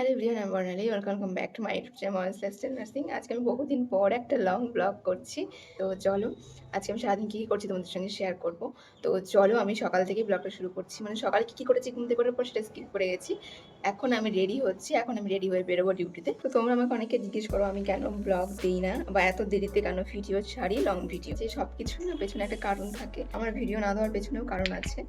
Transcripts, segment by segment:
Hello everyone আমি Barnali welcome back to my YouTube channel lifestyle nursing আজকে আমি বহুদিন পর একটা লং ব্লগ করছি। তো চলো, আজকে আমি সারাদিন কী কী করছি তোমাদের সঙ্গে শেয়ার করব। তো চলো, আমি সকাল থেকে ব্লগটা শুরু করছি। মানে সকালে কী কী করেছি, ঘুম থেকে করার পর সেটা স্কিপ করে গেছি। এখন আমি রেডি হচ্ছি, এখন আমি রেডি হয়ে বেরোবো ডিউটিতে তো। তোমরা আমাকে অনেকে জিজ্ঞেস করো, আমি কেন ব্লগ দিই না? বা এত দেরিতে কেন ভিডিও ছাড়ি লং ভিডিও যে সব কিছু না পেছনে একটা কারণ থাকে। আমার ভিডিও না দেওয়ার পেছনেও কারণ আছে।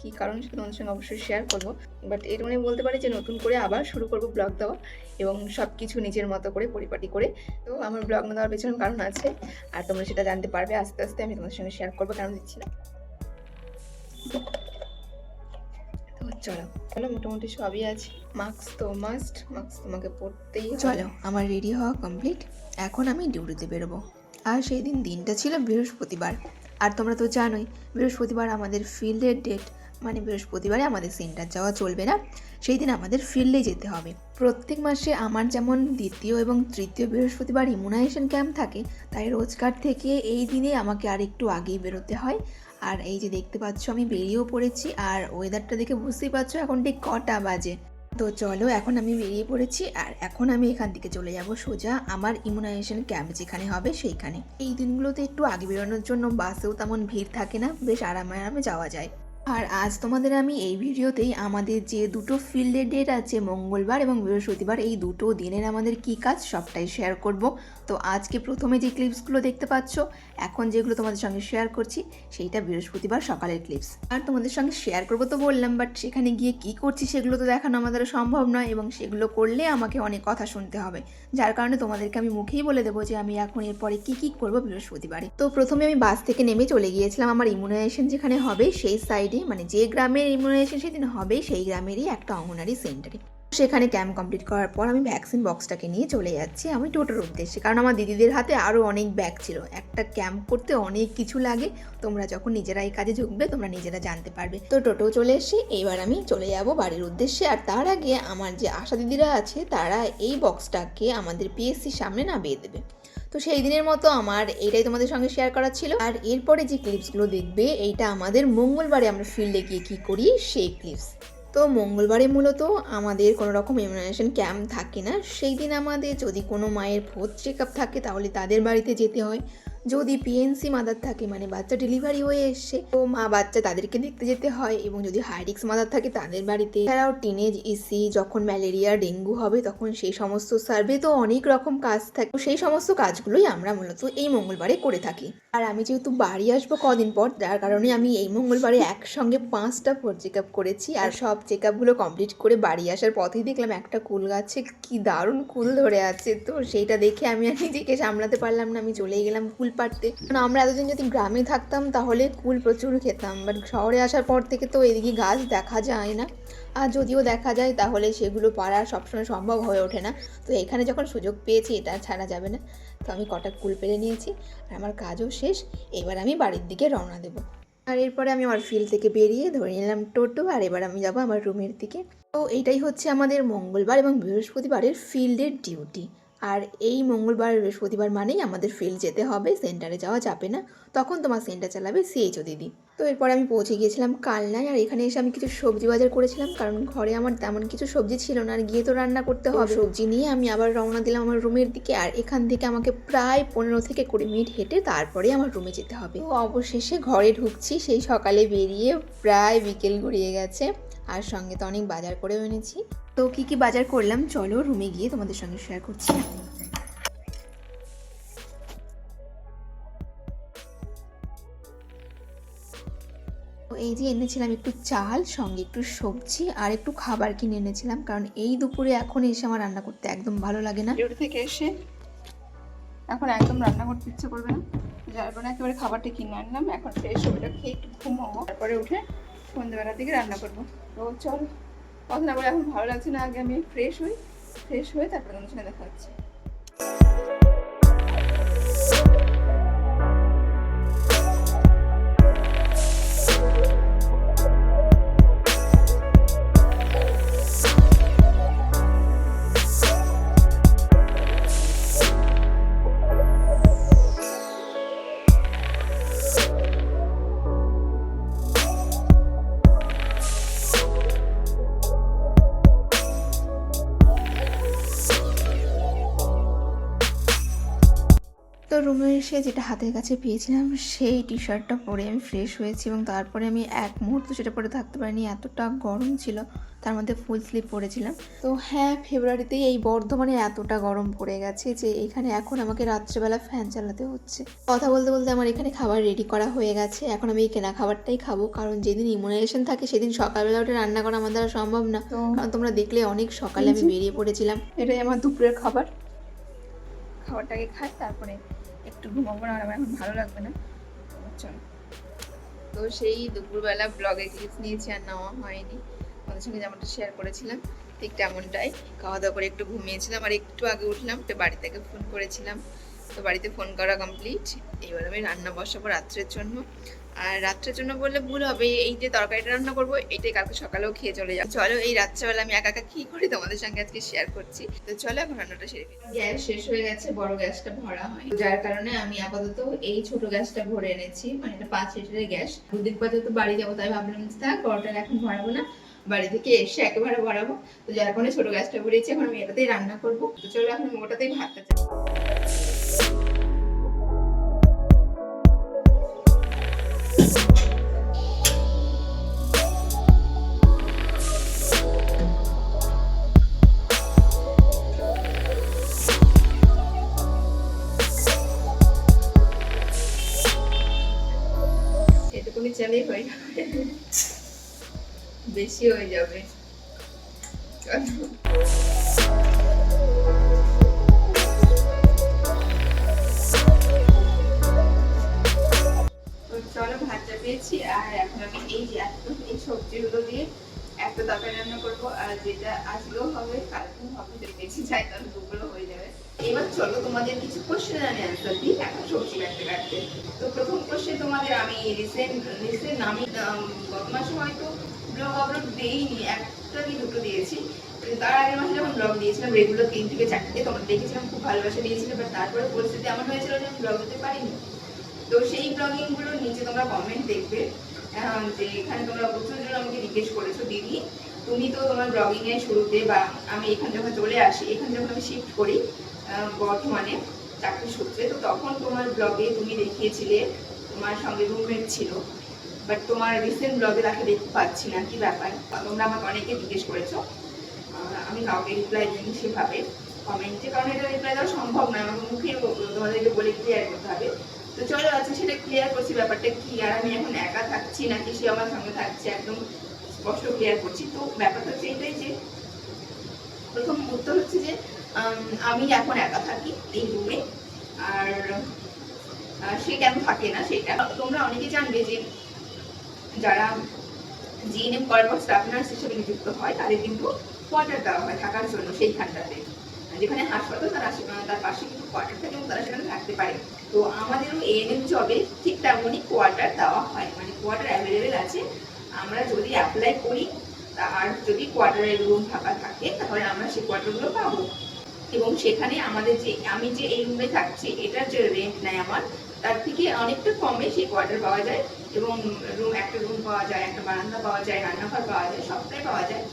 কী কারণ সেটা তোমাদের সঙ্গে অবশ্যই শেয়ার করব। বাট এর মানে বলতে পারি যে নতুন করে আবার শুরু করব ব্লগ দেওয়া এবং সব কিছু নিজের মতো করে, পরিপাটি করে। তো আমার ব্লগ দেওয়ার পেছনে কারণ আছে আর তোমরা সেটা জানতে পারবে। আস্তে আস্তে আমি তোমাদের সঙ্গে শেয়ার করব, কেন দিচ্ছি না। চলো চলো মোটামুটি সবই আছে। মাস্ক তো মাস্ট মাস্ক তোমাকে পড়তেই চলো, আমার রেডি হওয়া কমপ্লিট এখন আমি ডিউটিতে বেরোবো। আর সেই দিন দিনটা ছিল বৃহস্পতিবার। আর তোমরা তো জানোই, বৃহস্পতিবার আমাদের ফিল্ডের ডেট মানে বৃহস্পতিবারে আমাদের সেন্টার যাওয়া চলবে না, সেই দিন আমাদের ফিল্ডে যেতে হবে। প্রত্যেক মাসে আমার যেমন দ্বিতীয় এবং তৃতীয় বৃহস্পতিবার ইমিউনাইজেশন ক্যাম্প থাকে, তাই রোজকার থেকে এই দিনে আমাকে আর একটু আগেই বেরোতে হয়। আর এই যে দেখতে পাচ্ছ, আমি বেরিয়েও পড়েছি আর ওয়েদারটা দেখে বুঝতেই পারছ এখন ঠিক কটা বাজে। তো চলো, এখন আমি বেরিয়ে পড়েছি আর এখন আমি এখান থেকে চলে যাব সোজা আমার ইমিউনাইজেশন ক্যাম্প যেখানে হবে সেইখানে। এই দিনগুলোতে একটু আগে বেরোনোর জন্য বাসেও তেমন ভিড় থাকে না, বেশ আরামে আরামে যাওয়া যায়। আর আজ তোমাদের আমি এই ভিডিওতেই আমাদের যে দুটো ফিল্ডের ডেট আছে, মঙ্গলবার এবং বৃহস্পতিবার, এই দুটো দিনের আমাদের কি কাজ সবটাই শেয়ার করব। তো আজকে প্রথমে যে ক্লিপসগুলো দেখতে পাচ্ছ, এখন যেগুলো তোমাদের সঙ্গে শেয়ার করছি, সেইটা বৃহস্পতিবার সকালের ক্লিপস আর তোমাদের সঙ্গে শেয়ার করব তো বললাম বাট সেখানে গিয়ে কি করছি সেগুলো তো দেখানো আমাদের সম্ভব নয় এবং সেগুলো করলে আমাকে অনেক কথা শুনতে হবে। যার কারণে তোমাদেরকে আমি মুখেই বলে দেবো যে আমি এখন এরপরে কি কি করব বৃহস্পতিবারে। তো প্রথমে আমি বাস থেকে নেমে চলে গিয়েছিলাম আমার ইমিউনাইজেশন যেখানে হবে, সেই সাইডে মানে যে গ্রামের ইমিউনাইজেশন সেদিন হবে সেই গ্রামেরই একটা অঙ্গনারী সেন্টারে সেখানে ক্যাম্প কমপ্লিট করার পর আমি ভ্যাকসিন বক্সটাকে নিয়ে চলে যাচ্ছি আমি টোটোর উদ্দেশ্যে। কারণ আমার দিদিদের হাতে আরও অনেক ব্যাগ ছিল। একটা ক্যাম্প করতে অনেক কিছু লাগে। তোমরা যখন নিজেরা এই কাজে ঢুকবে তোমরা নিজেরা জানতে পারবে। তো টোটো চলে এসে এবার আমি চলে যাব বাড়ির উদ্দেশ্যে। আর তার আগে আমার যে আশা দিদিরা আছে, তারা এই বক্সটাকে আমাদের পিএসসির সামনে নামিয়ে দেবে। তো সেই দিনের মতো আমার এটাই তোমাদের সঙ্গে শেয়ার করা ছিল। আর এরপরে যে ক্লিপসগুলো দেখবে, এইটা আমাদের মঙ্গলবারে আমরা ফিল্ডে গিয়ে কী করি, সেই ক্লিপস তো মঙ্গলবারে মূলত আমাদের কোনো রকম ইমিউনাইজেশন ক্যাম্প থাকে না। সেই দিন আমাদের যদি কোনো মায়ের ভোজ চেক আপ থাকে, তাহলে তাদের বাড়িতে যেতে হয়। যদি পিএনসি মাদার থাকে মানে বাচ্চা ডেলিভারি হয়ে এসছে, তো মা বাচ্চা তাদেরকে দেখতে যেতে হয় এবং যদি হাইরিক্স মাদার থাকে তাদের বাড়িতে। এছাড়াও টিনেজ ইসি যখন ম্যালেরিয়া ডেঙ্গু হবে, তখন সেই সমস্ত সার্ভে তো অনেক রকম কাজ থাকে। সেই সমস্ত কাজগুলোই আমরা মূলত এই মঙ্গলবারে করে থাকি। আর আমি যেহেতু বাড়ি আসব কদিন পর, যার কারণে আমি এই মঙ্গলবারে একসঙ্গে পাঁচটা ফোর চেক আপ করেছি। আর সব চেক আপগুলো কমপ্লিট করে বাড়ি আসার পথেই দেখলাম একটা কুল গাছে কি দারুণ কুল ধরে আছে। তো সেইটা দেখে আমি আর নিজেকে সামলাতে পারলাম না। আমি চলে গেলাম কুল পাড়তে কারণ আমরা এতদিন যদি গ্রামে থাকতাম, তাহলে কুল প্রচুর খেতাম। বাট শহরে আসার পর থেকে তো এদিকে গাছ দেখা যায় না। আর যদিও দেখা যায়, তাহলে সেগুলো পাড়া সবসময় সম্ভব হয়ে ওঠে না। তো এখানে যখন সুযোগ পেয়েছি, এটা ছাড়া যাবে না। তো আমি কটা কুল পেরে নিয়েছি, আর আমার কাজও শেষ। এবার আমি বাড়ির দিকে রওনা দেবো। আর এরপরে আমি আমার ফিল্ড থেকে বেরিয়ে ধরে নিলাম টোটো, আর এবার আমি যাব আমার রুমের দিকে। তো এইটাই হচ্ছে আমাদের মঙ্গলবার এবং বৃহস্পতিবারের ফিল্ডের ডিউটি আর এই মঙ্গলবার বৃহস্পতিবার মানেই আমাদের ফিল্ড যেতে হবে সেন্টারে যাওয়া যাবে না। তখন তোমার সেন্টার চালাবে সিএইচও দিদি। তো এরপরে আমি পৌঁছে গিয়েছিলাম কালনায় আর এখানে এসে আমি কিছু সবজি বাজার করেছিলাম কারণ ঘরে আমার তেমন কিছু সবজি ছিল না আর গিয়ে তো রান্না করতে হবে। সবজি নিয়ে আমি আবার রওনা দিলাম আমার রুমের দিকে আর এখান থেকে আমাকে প্রায় পনেরো থেকে কুড়ি মিনিট হেঁটে তারপরে আমার রুমে যেতে হবে। তো অবশেষে ঘরে ঢুকছি সেই সকালে বেরিয়ে প্রায় বিকেল গড়িয়ে গেছে। আর সঙ্গে তো অনেক বাজার করেও এনেছি। তো কি কি বাজার করলাম? চলো রুমে গিয়ে তোমাদের সঙ্গে শেয়ার করছি। এই যে এনেছিলাম একটু চাল, সঙ্গে একটু সবজি আর একটু খাবার কিনে এনেছিলাম, কারণ এই দুপুরে এখন এসে আমার রান্না করতে একদম ভালো লাগে না। ডিউটি থেকে এসে এখন একদম রান্না করতে ইচ্ছে করবে না। যার কারণে একেবারে খাবারটা কিনে আনলাম। এখন ফ্রেশ ওটা খেয়ে একটু ঘুমাবো তারপরে উঠে সন্ধ্যেবেলা থেকে রান্না করব। তো চল। কথা না বলে এখন ভালো লাগছে না। আগে আমি ফ্রেশ হই ফ্রেশ হয়ে তারপরে তোমার সঙ্গে দেখা হচ্ছে। এসে যেটা হাতের কাছে পেয়েছিলাম সেই টি শার্টটা পরে আমি ফ্রেশ হয়েছি এবং তারপরে আমি এক মুহূর্ত সেটা পরে থাকতে পারিনি এতটা গরম ছিল তার মধ্যে ফুল স্লিপ পরেছিলাম। তো হ্যাঁ ফেব্রুয়ারিতেই এই বর্ধমানে এতটা গরম পড়ে গেছে যে এখানে এখন আমাকে রাত্রেবেলা ফ্যান চালাতে হচ্ছে। কথা বলতে বলতে আমার এখানে খাবার রেডি করা হয়ে গেছে এখন আমি এই কেনা খাবারটাই খাব কারণ যেদিন ইমিউনাইজেশন থাকে সেদিন সকালবেলা উঠে রান্না করা আমার দ্বারা সম্ভব না। তো তোমরা দেখলে অনেক সকালে আমি বেরিয়ে পড়েছিলাম। এটাই আমার দুপুরের খাবার। খাবারটাকে খাই তারপরে একটু ঘুমাবো না আমার এখন ভালো লাগবে না। তো সেই দুপুরবেলা ব্লগে ক্লিপস নিয়েছি আর নেওয়া হয়নি। ওদের সঙ্গে যেমনটা শেয়ার করেছিলাম, ঠিক তেমনটাই। খাওয়া দাওয়া করে একটু ঘুমিয়েছিলাম আর একটু আগে উঠলাম, তো বাড়ি থেকে ফোন করেছিলাম। তো বাড়িতে ফোন করা কমপ্লিট এবার আমি রান্না বসাবো রাত্রের জন্য। আর রাত্রের জন্য বললে ভুল হবে, এই যে তরকারিটা রান্না করব, এটাই কালকে সকালেও খেয়ে চলে যাব। চলো, এই রাত্রেবেলা আমি একা একা কি করি তোমাদের সঙ্গে আজকে শেয়ার করছি। তো চলো, এখন রান্নাটা সেরে গ্যাস শেষ হয়ে গেছে, বড় গ্যাসটা ভরা হয়। যার কারণে আমি আপাতত এই ছোট গ্যাসটা ভরে এনেছি মানে এটা পাঁচ লিটারের গ্যাস। দুদিন পর তো বাড়ি যাব, তাই ভাবলাম থাক বড়টা এখন ভরাবো না, বাড়ি থেকে এসে একেবারে ভরাবো। তো যার কারণে ছোট গ্যাসটা ভরেছি এখন আমি এটাতেই রান্না করব। তো চলো, এখন ওটাতেই ভাতটা চাই। বেশি হয়ে যাবে চলো। তো চলো ভাত চাপিয়েছি আর এখন আমি এই যে এই সবজিগুলো দিয়ে একটা তরকারি রান্না করব, আর যেটা আজকেও হবে, কালকেও হবে বেশি চাই তাহলে দুপুরও হয়ে যাবে এবার চলো, তোমাদের কিছু কোশ্চেন আমি অ্যান্সার দিই। এখন সবজি কাটতে কাটতে তো প্রথম কোশ্চেন তোমাদের আমি রিসেন্ট রিসেন্ট আমি গত মাসে হয়তো ব্লগ আপলোড দেইনি, একটা কি দুটো দিয়েছি। তার আগের মাসে যখন ব্লগ দিয়েছিলাম রেগুলার তিন থেকে চারটে, তোমরা দেখেছিলাম, খুব ভালোবাসা দিয়েছিল বাট তারপরে পরিস্থিতি এমন হয়েছিল যে আমি ব্লগ দিতে পারিনি। তো সেই ব্লগিংগুলোর নিচে তোমরা কমেন্ট দেখবে। যে এখানে তোমরা প্রচুর জন আমাকে জিজ্ঞেস করেছ, দিদি, তুমি তো তোমার ব্লগিং এর শুরুতে বা আমি এখানে যখন চলে আসি, এখানে যখন আমি শিফট করি। বর্ধমানে চাকরি সূত্রে। তো তখন তোমার ব্লগে তুমি দেখিয়েছিলে, তোমার সঙ্গে রুমমেট ছিল। বাট তোমার রিসেন্ট ব্লগে তাকে দেখতে পাচ্ছি না, কি ব্যাপার? তোমরা আমাকে অনেকে জিজ্ঞেস করেছ। আমি কাউকে রিপ্লাই দিইনি সেভাবে। কমেন্টে কারণ এটা রিপ্লাই দেওয়া সম্ভব নয়, আমাকে মুখে তোমাদেরকে বলে ক্লিয়ার করতে হবে। তো চলো আচ্ছা সেটা ক্লিয়ার করছি, ব্যাপারটা কি? আর আমি এখন একা থাকছি নাকি সে আমার সঙ্গে থাকছে? একদম স্পষ্ট ক্লিয়ার করছি। তো ব্যাপারটা হচ্ছে এটাই যে, প্রথম উত্তর হচ্ছে যে আমি এখন একা থাকি এই রুমে আর সে কেন থাকে না সেটা তোমরা অনেকে জানবে যে যারা জিএনএম করার পর স্টাফ হিসেবে নিযুক্ত হয়, তাদের কিন্তু কোয়ার্টার দেওয়া হয় থাকার জন্য সেইখানটাতে। যেখানে হাসপাতাল, তার তার পাশে কিন্তু কোয়ার্টার থাকে এবং তারা সেখানে থাকতে পারে। তো আমাদেরও এএনএম জবে ঠিক তেমনই কোয়ার্টার দেওয়া হয়। মানে কোয়ার্টার অ্যাভেলেবেল আছে। আমরা যদি অ্যাপ্লাই করি আর যদি কোয়ার্টারের রুম ফাঁকা থাকে, তাহলে আমরা সেই কোয়ার্টারগুলো পাবো। এবং সেখানে আমাদের যে, আমি যে এই রুমে থাকছি, এটার যে রেন্ট নেয় আমার, তার থেকে অনেকটা কমে সেই কোয়ার্টার পাওয়া যায় এবং রুম একটা রুম পাওয়া যায়, একটা বারান্দা পাওয়া যায়, রান্নাঘর পাওয়া যায়, সবটাই পাওয়া যায়।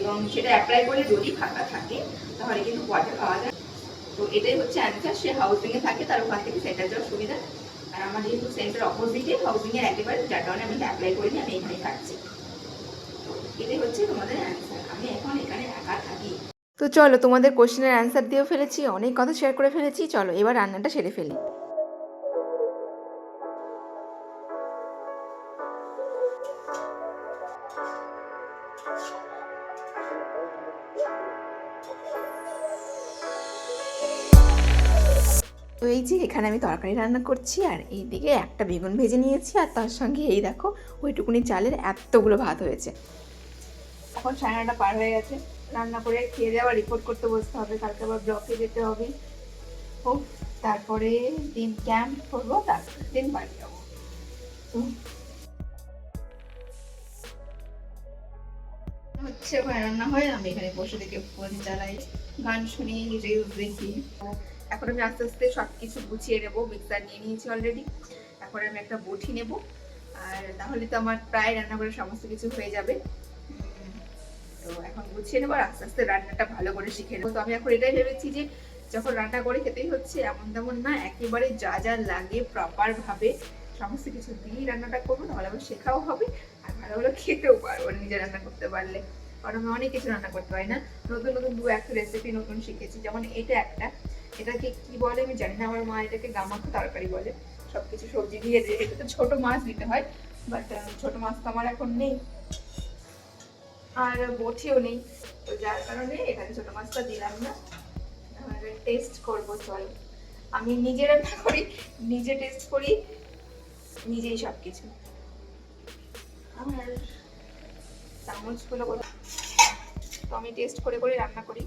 এবং সেটা অ্যাপ্লাই করে যদি ফাঁকা থাকে, তাহলে কিন্তু কোয়ার্টার পাওয়া যায়। তো এটাই হচ্ছে অ্যান্সার সে হাউসিংয়ে থাকে, তার ওখান থেকে সেন্টার যাওয়ার সুবিধা। আর আমার যেহেতু সেন্টার অপোজিটে হাউসিং এর একেবারে যার কারণে আমি অ্যাপ্লাই করিনি, আমি এখানেই থাকছি। তো এটাই হচ্ছে তোমাদের অ্যান্সার আমি এখন এখানে একা থাকি। তো চলো, তোমাদের কোশ্চেনের অ্যান্সার দিয়েও ফেলেছি, অনেক কথা শেয়ার করে ফেলেছি, চলো, এবার রান্নাটা সেরে ফেলি। তো এই যে, এখানে আমি তরকারি রান্না করছি, আর এইদিকে একটা বেগুন ভেজে নিয়েছি, আর তার সঙ্গে এই দেখো, ওইটুকুনি চালের এতগুলো ভাত হয়েছে। এখন সাড়ে পার হয়ে গেছে। রান্না করে খেয়ে যাওয়া রিপোর্ট করতে বসতে হবে, কালকে আবার ব্লকে যেতে হবে। ও তারপরে দিন ক্যাম্প করব তারপর দিন বাড়ি যাব। হচ্ছে ওখানে রান্না হয়, আমি এখানে বসে থেকে ফোন চালাই, গান শুনি রিলস দেখি। এখন আমি আস্তে আস্তে সব কিছু গুছিয়ে নেব মিক্সার নিয়ে নিয়েছি অলরেডি এখন আমি একটা বটি নেব। আর তাহলে তো আমার প্রায় রান্না করে সমস্ত কিছু হয়ে যাবে। তো এখন গুছিয়ে নেব আস্তে আস্তে রান্নাটা ভালো করে শিখে নেব। তো আমি এখন এটাই ভেবেছি যে যখন রান্না করে খেতেই হচ্ছে, এমন তেমন না, একেবারে যা যা লাগে প্রপার ভাবে সমস্ত কিছু দিয়েই রান্নাটা করব, তাহলে আবার শেখাও হবে আর ভালো ভালো খেতেও পারব নিজে রান্না করতে পারলে। কারণ আমি অনেক কিছু রান্না করতে পারি না। নতুন নতুন দু একটা রেসিপি নতুন শিখেছি, যেমন এটা একটা। এটাকে কি বলে আমি জানি না, আমার মা এটাকে গামাখা তরকারি বলে। সবকিছু সবজি দিয়ে দিয়ে এটা তো ছোট মাছ দিতে হয় বাট ছোট মাছ তো আমার এখন নেই। আর বটিও নেই। তো যার কারণে এখানে ছোট মাছটা দিলাম না। টেস্ট করব, চল। আমি নিজে রান্না করি, নিজে টেস্ট করি, নিজেই সব কিছু আমার চামচগুলো? তো আমি টেস্ট করে করে রান্না করি।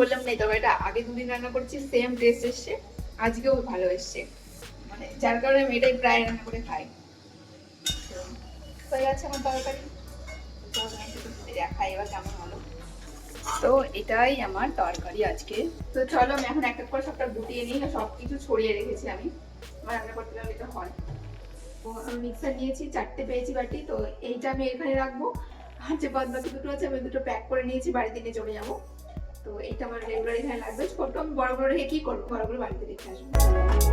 বললাম না তরকারিটা আগে দুদিন রান্না করছি সেম টেস্ট এসছে। আজকেও ভালো এসছে। মানে যার কারণে আমি এটাই প্রায় রান্না করে খাই। হয়ে গেছে আমার তরকারি। তো এটাই আমার তরকারি আজকে। তো চলো, আমি এখন এক এক করে সবটা গুটিয়ে নিই। সব কিছু ছড়িয়ে রেখেছি আমি। আমার রান্না করতে গেলে এটা হয়। তো মিক্সার নিয়েছি, চারটে পেয়েছি বাটি। তো এইটা আমি এখানে রাখব। আর যে বাদ বাকি দুটো আছে, আমি দুটো প্যাক করে নিয়েছি বাড়িতে নিয়ে চলে যাব। তো এটা আমার রেগুলার এখানে লাগবে। ছোট বড় বড় রেখে কি করব। বড় বড় বাড়িতে রেখে আসব।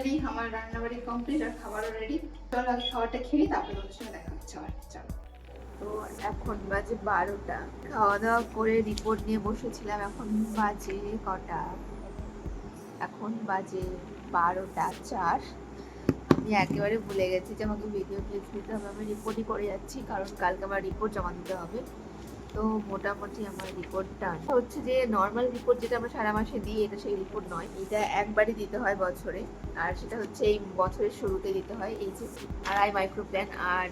ফাইনালি আমার রান্নাবাড়ি কমপ্লিট আর খাবারও রেডি চলো আগে খাবারটা খেয়ে তারপরে ওদের সঙ্গে দেখা হচ্ছে আবার। চলো। তো এখন বাজে বারোটা। খাওয়া দাওয়া করে রিপোর্ট নিয়ে বসেছিলাম, এখন বাজে কটা? এখন বাজে বারোটা চার। আমি একেবারে ভুলে গেছি যে আমাকে ভিডিও ক্লিপ দিতে হবে, আমি রিপোর্টই করে যাচ্ছি, কারণ কালকে আমার রিপোর্ট জমা দিতে হবে। তো মোটামুটি আমার রিপোর্টটা হচ্ছে যে নর্মাল রিপোর্ট যেটা আমরা সারা মাসে দিই, এটা সেই রিপোর্ট নয়। এটা একবারই দিতে হয় বছরে। আর সেটা হচ্ছে এই বছরের শুরুতে দিতে হয় এই যে আড়াই মাইক্রো প্ল্যান আর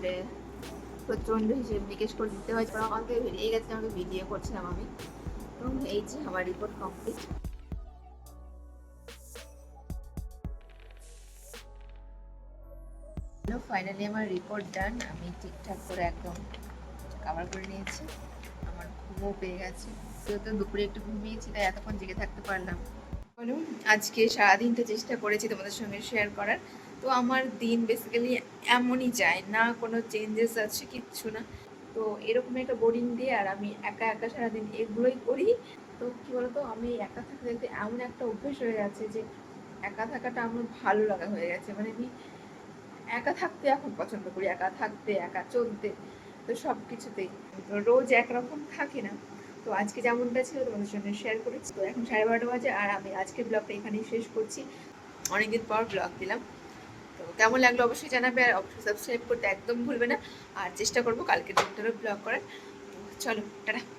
প্রচণ্ড হিসেব নিকেশ করে দিতে হয়। কারণ আমাকে বেরিয়ে গেছে, আমাকে ভিডিও করছিলাম আমি তো এই যে আমার রিপোর্ট কমপ্লিট ফাইনালি আমার রিপোর্ট ডান আমি ঠিকঠাক করে একদম কাভার করে নিয়েছি। আমার ঘুমও পেয়ে গেছে। যেহেতু দুপুরে একটু ঘুমিয়েছি তাই এতক্ষণ জেগে থাকতে পারলাম। বলো আজকে সারাদিনটা চেষ্টা করেছি তোমাদের সঙ্গে শেয়ার করার। তো আমার দিন বেসিক্যালি এমনই যায় না কোনো চেঞ্জেস আছে কিচ্ছু না। তো এরকম একটা বোরিং দিয়ে আর আমি একা একা সারাদিন এগুলোই করি। তো কি বলতো আমি একা থাকতে থাকতে এমন একটা অভ্যেস হয়ে গেছে যে একা থাকাটা আমার ভালো লাগা হয়ে গেছে। মানে আমি একা থাকতে এখন পছন্দ করি একা থাকতে একা চলতে। তো সব কিছুতেই রোজ একরকম থাকে না। তো আজকে যেমনটা ছিল তোমাদের সঙ্গে শেয়ার করেছি। তো এখন সাড়ে বারোটা বাজে আর আমি আজকে ব্লগটা এখানেই শেষ করছি। অনেকদিন পর ব্লগ দিলাম। তো কেমন লাগল অবশ্যই জানাবে আর অবশ্যই সাবস্ক্রাইব করতে একদম ভুলবে না। আর চেষ্টা করব কালকে দিনটারও ব্লগ করার। তো চলো, টাটা।